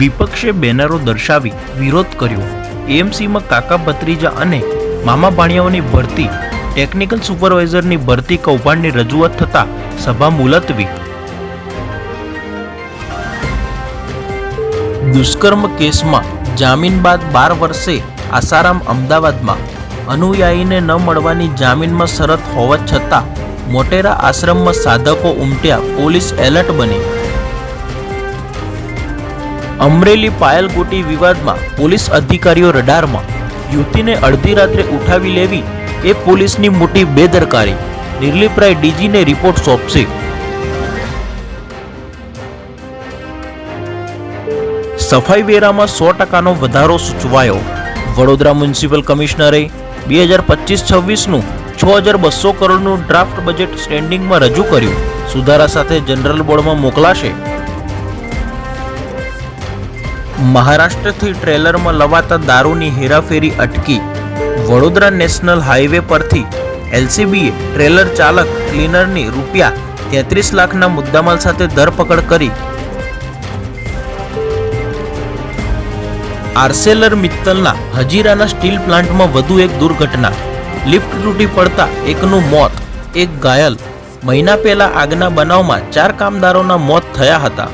વિપક્ષે બેનરો દર્શાવી વિરોધ કર્યો. એએમસીમાં કાકા ભત્રીજા અને મામા ભાણિયાઓની ભરતી ટેકનિકલ સુપરવાઇઝરની ભરતી કૌભાંડની રજૂઆત થતાં સભા મુલતવી. દુષ્કર્મ કેસમાં જામીન બાદ બાર વર્ષે આસારામ અમદાવાદમાં અનુયાયીને ન મળવાની જામીનમાં શરત હોવા છતાં મોટેરા આશ્રમમાં સાધકો ઉમટ્યા, પોલીસ એલર્ટ બની. અમરેલી પાયલગોટી વિવાદમાં પોલીસ અધિકારીઓ રડારમાં. યુવતીને અડધી રાત્રે ઉઠાવી લેવી એ પોલીસની મોટી બેદરકારી. નિર્લિપરાય ડીજીને રિપોર્ટ સોંપશે. સફાઈ વેરામાં સો ટકાનો વધારો સૂચવાયો. વડોદરા મ્યુનિસિપલ કમિશનરે બે હજાર પચીસ છવ્વીસનું છ હજાર બસો કરોડનું ડ્રાફ્ટ બજેટ સ્ટેન્ડિંગમાં રજૂ કર્યું. સુધારા સાથે જનરલ બોર્ડમાં મોકલાશે. મહારાષ્ટ્રથી ટ્રેલરમાં લવાતા દારૂની હેરાફેરી અટકી. વડોદરા નેશનલ હાઈવે પરથી એલસીબીએ ટ્રેલર ચાલક ક્લીનરની રૂપિયા તેત્રીસ લાખના મુદ્દામાલ સાથે ધરપકડ કરી. આર્સેલર મિત્તલના હજીરાના સ્ટીલ પ્લાન્ટમાં વધુ એક દુર્ઘટના. લિફ્ટ તૂટી પડતા એકનું મોત, એક ઘાયલ. મહિના પહેલા આગના બનાવમાં ચાર કામદારોના મોત થયા હતા.